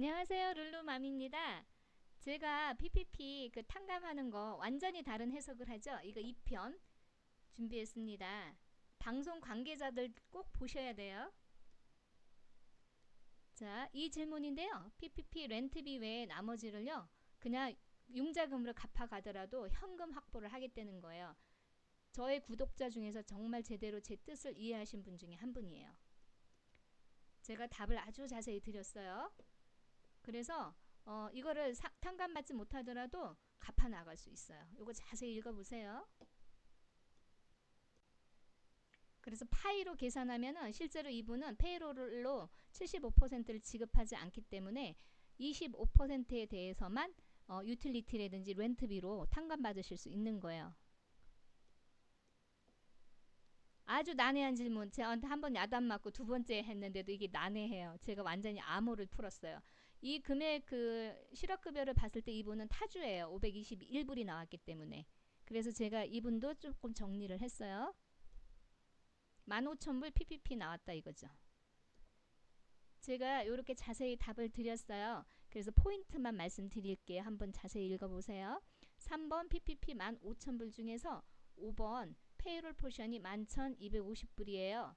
안녕하세요 룰루맘입니다. 제가 PPP 그 탕감하는 거 완전히 다른 해석을 하죠? 이거 2편 준비했습니다. 방송 관계자들 꼭 보셔야 돼요. 자 이 질문인데요. PPP 렌트비 외에 나머지를요 그냥 융자금으로 갚아가더라도 현금 확보를 하겠다는 거예요. 저의 구독자 중에서 정말 제대로 제 뜻을 이해하신 분 중에 한 분이에요. 제가 답을 아주 자세히 드렸어요 그래서 어, 이거를 사, 탕감받지 못하더라도 갚아 나갈 수 있어요. 이거 자세히 읽어보세요. 그래서 파이로 계산하면은 실제로 이분은 페이롤로 75%를 지급하지 않기 때문에 25%에 대해서만 어, 유틸리티라든지 렌트비로 탕감받으실 수 있는 거예요. 아주 난해한 질문. 저한테 한 번 야단 맞고 두 번째 했는데도 이게 난해해요. 제가 완전히 암호를 풀었어요. 이 금액 그 실업급여를 봤을 때 이분은 타주예요. 521불이 나왔기 때문에. 그래서 제가 이분도 조금 정리를 했어요. 15,000불 PPP 나왔다 이거죠. 제가 이렇게 자세히 답을 드렸어요. 그래서 포인트만 말씀드릴게요. 한번 자세히 읽어보세요. 3번 PPP 15,000불 중에서 5번 페이롤 포션이 11,250불이에요.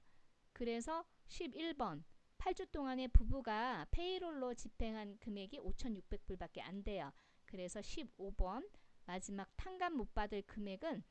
그래서 11번 8주 동안에 부부가 페이롤로 집행한 금액이 5,600불밖에 안 돼요. 그래서 15번 마지막 탕감 못 받을 금액은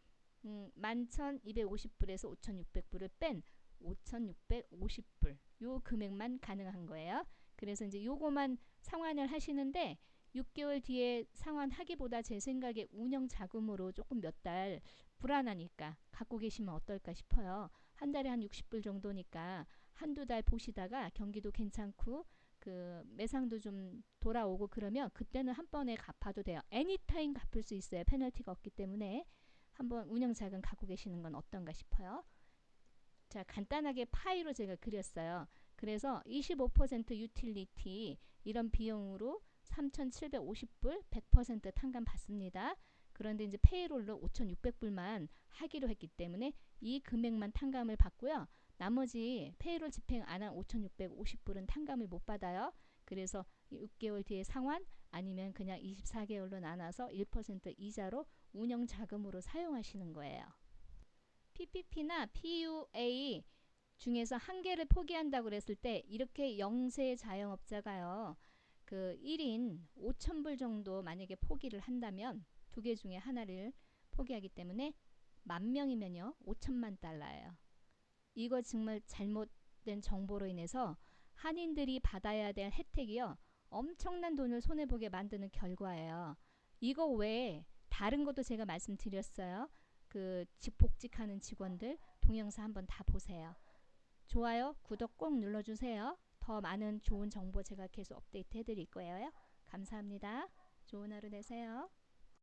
음, 11,250불에서 5,600불을 뺀 5,650불 요 금액만 가능한 거예요. 그래서 이제 요거만 상환을 하시는데 6개월 뒤에 상환하기보다 제 생각에 운영 자금으로 조금 몇 달 불안하니까 갖고 계시면 어떨까 싶어요. 한 달에 한 60불 정도니까 한두 달 보시다가 경기도 괜찮고 그 매상도 좀 돌아오고 그러면 그때는 한 번에 갚아도 돼요. 애니타임 갚을 수 있어요. 페널티가 없기 때문에 한번 운영 자금 갖고 계시는 건 어떤가 싶어요. 자, 간단하게 파이로 제가 그렸어요. 그래서 25% 유틸리티 이런 비용으로 3,750불 100% 탕감 받습니다. 그런데 이제 페이롤로 5,600불만 하기로 했기 때문에 이 금액만 탕감을 받고요. 나머지 페이롤 집행 안 한 5,650불은 탕감을 못 받아요. 그래서 6개월 뒤에 상환 아니면 그냥 24개월로 나눠서 1% 이자로 운영 자금으로 사용하시는 거예요. PPP나 PUA 중에서 한 개를 포기한다고 그랬을 때 이렇게 영세 자영업자가요. 그 1인 5천불 정도 만약에 포기를 한다면 두 개 중에 하나를 포기하기 때문에 만 명이면요 5천만 달러예요. 이거 정말 잘못된 정보로 인해서 한인들이 받아야 될 혜택이요. 엄청난 돈을 손해보게 만드는 결과예요. 이거 외에 다른 것도 제가 말씀드렸어요. 그 복직하는 직원들 동영상 한번 다 보세요. 좋아요, 구독 꼭 눌러주세요. 더 많은 좋은 정보 제가 계속 업데이트 해드릴 거예요. 감사합니다. 좋은 하루 되세요.